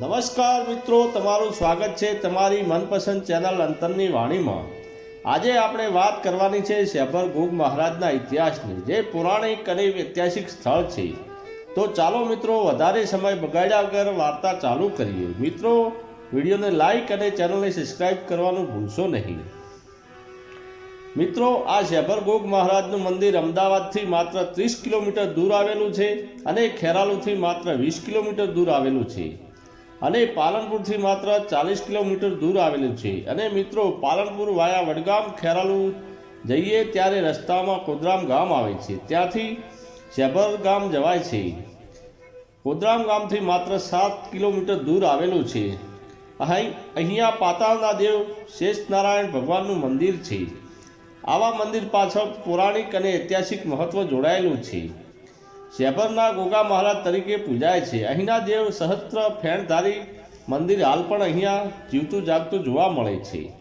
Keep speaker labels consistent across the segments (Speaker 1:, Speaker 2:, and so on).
Speaker 1: નમસ્કાર મિત્રો, તમારું સ્વાગત છે તમારી મનપસંદ ચેનલ અંતરની વાણીમાં. આજે આપણે વાત કરવાની છે શેભર ગુગ મહારાજના ઇતિહાસની, જે પૌરાણિક અને ઐતિહાસિક સ્થળ છે. તો ચાલો મિત્રો, વધારે સમય બગાડ્યા વગર વાર્તા ચાલુ કરીએ. મિત્રો, વિડીયોને લાઈક અને ચેનલને સબસ્ક્રાઈબ કરવાનું ભૂલશો નહીં. મિત્રો, આ શેભર ગોગ મહારાજનું મંદિર અમદાવાદથી માત્ર ત્રીસ કિલોમીટર દૂર આવેલું છે અને ખેરાલુથી માત્ર વીસ કિલોમીટર દૂર આવેલું છે. અને પાલનપુરથી માત્ર ચાલીસ કિલોમીટર દૂર આવેલું છે. અને મિત્રો, પાલનપુર વાયા વડગામ ખેરાલુ જઈએ ત્યારે રસ્તામાં કોદરામ ગામ આવે છે. ત્યાંથી શેભર ગામ જવાય છે. કોદરામ ગામથી માત્ર સાત કિલોમીટર દૂર આવેલું છે. અહીં, અહીંયા પાતાળના દેવ શેષ નારાયણ ભગવાનનું મંદિર છે. આવા મંદિર પાછળ પૌરાણિક અને ઐતિહાસિક મહત્વ જોડાયેલું છે. શેભરના ગોગા મહારાજ તરીકે પૂજાય છે. અહીંના દેવ સહસ્ત્ર ફેણધારી મંદિર હાલ પણ અહીંયા જીવતું જાગતું જોવા મળે છે.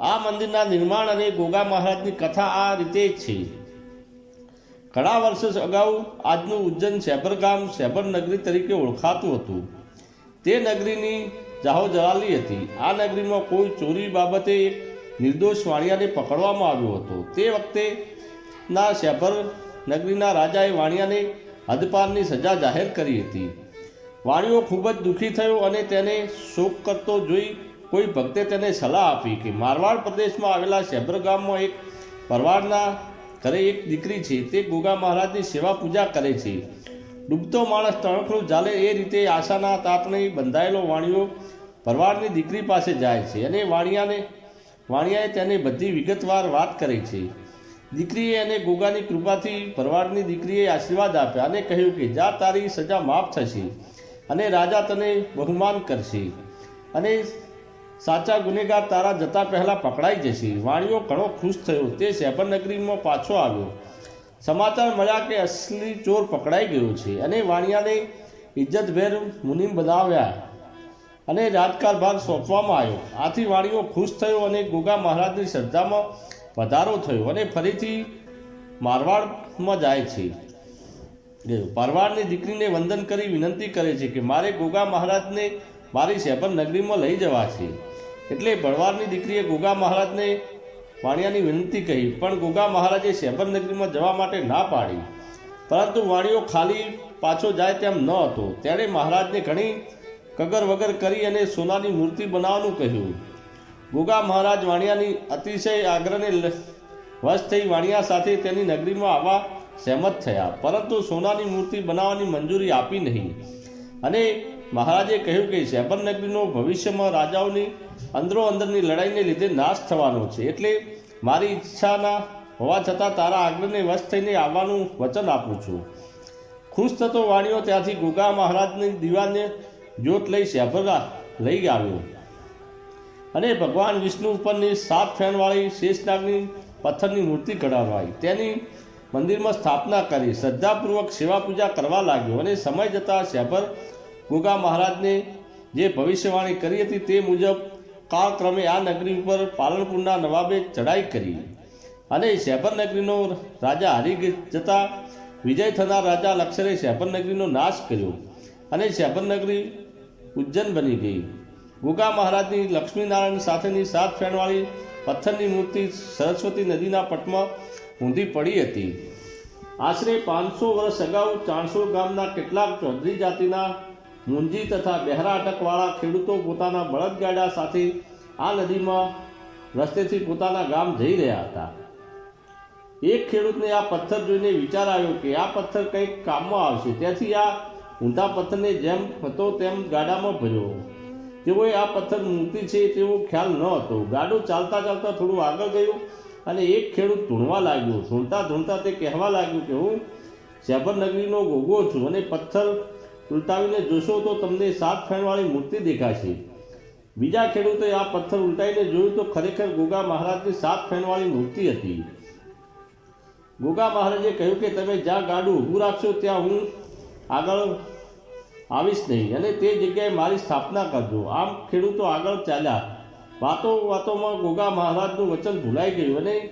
Speaker 1: આ મંદિરના નિર્માણ અને ગોગા મહારાજની કથા આ રીતે છે. ઘણા વર્ષો અગાઉ આજનું ઉજ્જૈન શેભર ગામ શેભર નગરી તરીકે ઓળખાતું હતું. તે નગરીની જાહો જલાલી હતી. આ નગરીમાં કોઈ ચોરી બાબતે નિર્દોષ વાણિયાને પકડવામાં આવ્યો હતો. તે વખતે ના શેભર નગરીના રાજાએ વાણિયાને હદપારની સજા જાહેર કરી હતી. વાણિયો ખૂબ જ દુઃખી થયો અને તેને શોક કરતો જોઈ કોઈ ભક્તે તેને સલાહ આપી કે મારવાડ પ્રદેશમાં આવેલા શેભર ગામમાં એક પરવાડના ઘરે એક દીકરી છે. તે ગોગા મહારાજની સેવા પૂજા કરે છે. ડૂબતો માણસ તણખલું ચાલે એ રીતે આશાના તાતને બંધાયેલો વાણિયો ભરવાડની દીકરી પાસે જાય છે અને વાણિયાને, વાણિયાએ તેને બધી વિગતવાર વાત કરી છે. દીકરીએ અને ગોગાની કૃપાથી ભરવાડની દીકરીએ આશીર્વાદ આપ્યા અને કહ્યું કે, જા, તારી સજા માફ થશે અને રાજા તને બહુમાન કરશે અને સાચા ગુનેગાર તારા જતા પહેલાં પકડાઈ જશે. વાણીઓ ઘણો ખુશ થયો. તે શેબરનગરીમાં પાછો આવ્યો. સમાચાર મળ્યા કે અસલી ચોર પકડાઈ ગયો છે અને વાણિયાને ઇજ્જતભેર મુનિમ બનાવ્યા અને રાજકાલ ભાગ સોંપવામાં આવ્યો. આથી વાણીઓ ખુશ થયો અને ગોગા મહારાજની શ્રદ્ધામાં વધારો થયો અને ફરીથી મારવાડમાં જાય છે. પરવાડની દીકરીને વંદન કરી વિનંતી કરે છે કે મારે ગોગા મહારાજને મારી શેભર નગરીમાં લઈ જવા છે. એટલે ભરવાડની દીકરીએ ગોગા મહારાજને વાણિયાની વિનંતી કહી, પણ ગોગા મહારાજે શેભર નગરીમાં જવા માટે ના પાડી. પરંતુ વાણિયો ખાલી પાછો જાય તેમ ન હતો. તેણે મહારાજને ઘણી કગર વગર કરી અને સોનાની મૂર્તિ બનાવવાનું કહ્યું. ગોગા મહારાજ વાણિયાની અતિશય આગ્રહને વશ થઈ વાણિયા સાથે તેની નગરીમાં આવવા સહેમત થયા. પરંતુ સોનાની મૂર્તિ બનાવવાની મંજૂરી આપી નહીં. અને મહારાજે કહ્યું કે શેભર નગરીનો ભવિષ્યમાં રાજાઓની અંદરો અંદરની લડાઈને લીધે નાશ થવાનો છે. એટલે મારી ઈચ્છાના હોવા છતાં તારા આગ્રહને વશ થઈને આવવાનું વચન આપું છું. ખુશ થતો વાણીઓ ત્યાંથી ગોગા મહારાજની દીવાને જોત લઈ શેભરા લઈ આવ્યો. અને ભગવાન વિષ્ણુ ઉપરની સાત ફેનવાળી શેષનાગની પથ્થરની મૂર્તિ ઘડાવાઈ. તેની મંદિરમાં સ્થાપના કરી, શ્રદ્ધાપૂર્વક સેવા પૂજા કરવા લાગ્યો અને સમય જતાં શેભર ગોગા મહારાજને જે ભવિષ્યવાણી કરી હતી તે મુજબ કાળક્રમે આ નગરી ઉપર પાલનપુરના નવાબે ચડાઈ કરી. અને શેભર નગરીનો રાજા હારી જતા વિજય થનાર રાજા લક્ષરે શેભર નગરીનો નાશ કર્યો અને શેભર નગરી ઉજ્જૈન બની ગઈ. ગોગા મહારાજની લક્ષ્મીનારાયણ સાથેની સાત ફેણવાળી પથ્થરની મૂર્તિ સરસ્વતી નદીના પટમાં ઊંધી પડી હતી. આશરે પાંચસો વર્ષ અગાઉ ચારસો ગામના કેટલાક ચૌધરી જાતિના મુંજી તથા બહેરા અટકવાળા ખેડૂતો પોતાના બળદગાડા સાથે આ નદીમાં રસ્તેથી પોતાના ગામ જઈ રહ્યા હતા. એક ખેડૂતને આ પથ્થર જોઈને વિચાર આવ્યો કે આ પથ્થર કંઈક કામમાં આવશે. તેથી આ ઊંધા પથ્થરને જેમ હતો તેમ ગાડામાં ભર્યો. તેઓએ આ પથ્થર મૂર્તિ છે તેવો ખ્યાલ ન હતો. ગાડું ચાલતા ચાલતા થોડું આગળ ગયું અને એક ખેડૂત ધૂણવા લાગ્યો. ધૂણતા ધૂણતા તે કહેવા લાગ્યું કે, હું શેબરનગરીનો ગોગો છું અને પથ્થર ઉલટાવીને જોશો તો તમને સાત ફેણવાળી મૂર્તિ દેખાશે. બીજા ખેડૂતે આ પથ્થર ઉલટાવીને જોયું તો ખરેખર ગોગા મહારાજની સાત ફેણવાળી મૂર્તિ હતી. ગોગા મહારાજે કહ્યું કે, તમે જ્યાં ગાડું ઊભું રાખશો ત્યાં હું આગળ આવીશ નહીં. અને તે જગ્યાએ મારી સ્થાપના કરજો. આમ ખેડૂતો આગળ ચાલ્યા. વાતો વાતોમાં ગોગા મહારાજનું વચન ભૂલાઈ ગયું અને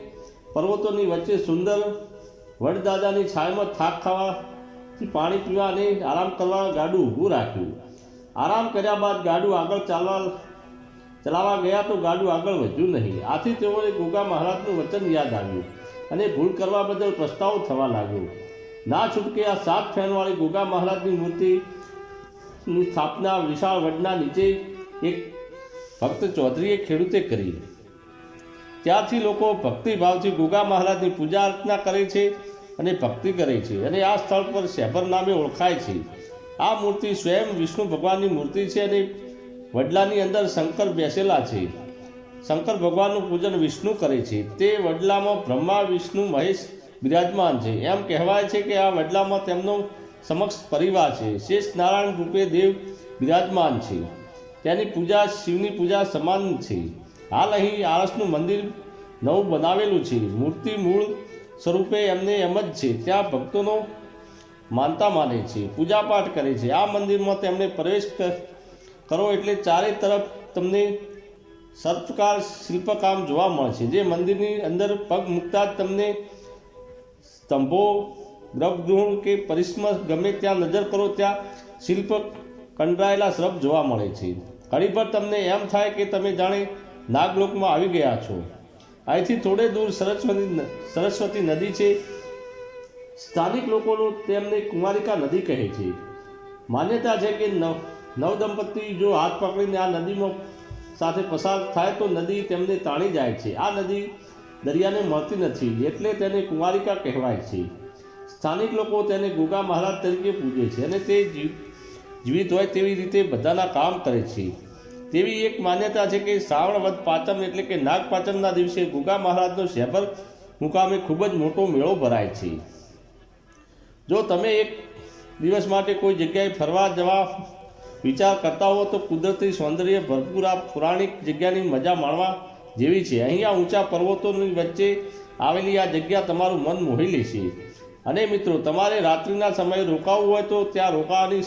Speaker 1: પર્વતોની વચ્ચે સુંદર વડદાદાની છાયામાં થાક ખાવાથી પાણી પીવા અને આરામ કરવા ગાડું ઊભું રાખ્યું. આરામ કર્યા બાદ ગાડું આગળ ચાલવા ચલાવવા ગયા તો ગાડું આગળ વધ્યું નહીં. આથી તેઓને ગોગા મહારાજનું વચન યાદ આવ્યું અને ભૂલ કરવા બદલ પ્રસ્તાવ થવા લાગ્યો. ના છૂટકે આ સાત ફેનવાળી ગોગા મહારાજની મૂર્તિની સ્થાપના વિશાળ વડના નીચે એક ભક્ત ચૌધરીએ ખેડૂતે કરી. ત્યારથી લોકો ભક્તિભાવથી ગોગા મહારાજની પૂજા અર્ચના કરે છે અને ભક્તિ કરે છે અને આ સ્થળ પર શેભર નામે ઓળખાય છે. આ મૂર્તિ સ્વયં વિષ્ણુ ભગવાનની મૂર્તિ છે અને વડલાની અંદર શંકર બેસેલા છે. શંકર ભગવાનનું પૂજન વિષ્ણુ કરે છે. તે વડલામાં બ્રહ્મા, વિષ્ણુ, મહેશ બિરાજમાન છે. એમ કહેવાય છે કે આ વડલામાં તેમનો સમક્ષ પરિવાર છે. શેષ નારાયણ રૂપે દેવ બિરાજમાન છે. તેની પૂજા શિવની પૂજા સમાન છે. હાલ અહીં આળસનું મંદિર નવું બનાવેલું છે. મૂર્તિ મૂળ સ્વરૂપે એમને એમ જ છે. ત્યાં ભક્તોનો માનતા માને છે. પૂજાપાઠ કરે છે. આ મંદિરમાં તેમણે પ્રવેશ કરો એટલે ચારે તરફ તમને સર્પકાર શિલ્પકામ જોવા મળશે જે મંદિરની અંદર પગ મૂકતા જ તમને સ્તંભો ગર્ભગૃહ કે પરિશ્રમ ગમે ત્યાં નજર કરો, ત્યાં શિલ્પ કંડરાયેલા શ્રપ જોવા મળે છે. ઘણીભર તમને એમ થાય કે તમે જાણે નાગલોકમાં આવી ગયા છો. અહીંથી થોડે દૂર સરસ્વતી સરસ્વતી નદી છે. સ્થાનિક લોકોનું તેમને કુમારિકા નદી કહે છે. માન્યતા છે કે નવ, નવદંપતિ જો હાથ પકડીને આ નદીમાં સાથે પસાર થાય તો નદી તેમને તાણી જાય છે. આ નદી દરિયાને મળતી નથી, એટલે તેને કુમારિકા કહેવાય છે. સ્થાનિક લોકો તેને ગુગા મહારાજ તરીકે પૂજે છે અને તે જીવ, જીવિત હોય તેવી રીતે બધાના કામ કરે છે. તેવી એક માન્યતા છે કે શ્રાવણ વધ પાચમ એટલે કે નાગ પાંચમના દિવસે ગુગા મહારાજનો શેભર મુકામે ખૂબ જ મોટો મેળો ભરાય છે. જો તમે એક દિવસ માટે કોઈ જગ્યાએ ફરવા જવા વિચાર કરતા હો તો કુદરતી સૌંદર્ય ભરપૂર આ પૌરાણિક જગ્યાની મજા માણવા જેવી છે. અહીંયા ઊંચા પર્વતોની વચ્ચે આવેલી આ જગ્યા તમારું મન મોહી લેશે. અને મિત્રો, તમારે રાત્રિના સમયે રોકાવું હોય તો ત્યાં રોકાવાની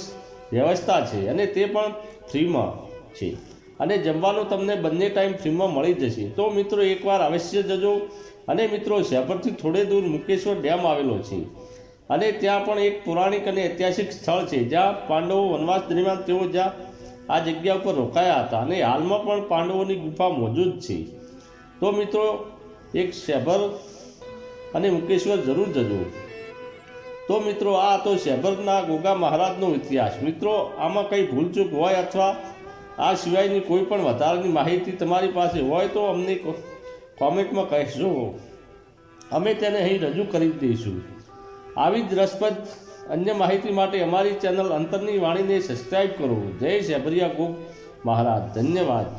Speaker 1: વ્યવસ્થા છે અને તે પણ ફ્રીમાં છે. અને જમવાનું તમને બંને ટાઈમ ફ્રીમાં મળી જશે. તો મિત્રો, એકવાર અવશ્ય જજો. અને મિત્રો શહેરથી થોડે દૂર મુકેશ્વર ડેમ આવેલો છે. અને ત્યાં પણ એક પૌરાણિક અને ઐતિહાસિક સ્થળ છે, જ્યાં પાંડવો વનવાસ દરમિયાન તેઓ જ્યાં આ જગ્યા ઉપર રોકાયા હતા અને હાલમાં પણ પાંડવોની ગુફા મોજૂદ છે. તો મિત્રો, એક શેભર અને મુકેશ્વર જરૂર જજો. તો મિત્રો આ તો શહેભરના ગોગા મહારાજનો ઇતિહાસ. મિત્રો, આમાં કંઈ ભૂલચૂક હોય અથવા આ સિવાયની કોઈ પણ વધારાની માહિતી તમારી પાસે હોય તો અમને કોમેન્ટમાં કહેશો અમે તેને અહીં રજૂ કરી દઈશું. આવી જ રસપ્રદ અન્ય માહિતી માટે અમારી ચેનલ અંતરની વાણીને સબસ્ક્રાઈબ કરો. જય શેભરિયા ગોગ મહારાજ. ધન્યવાદ.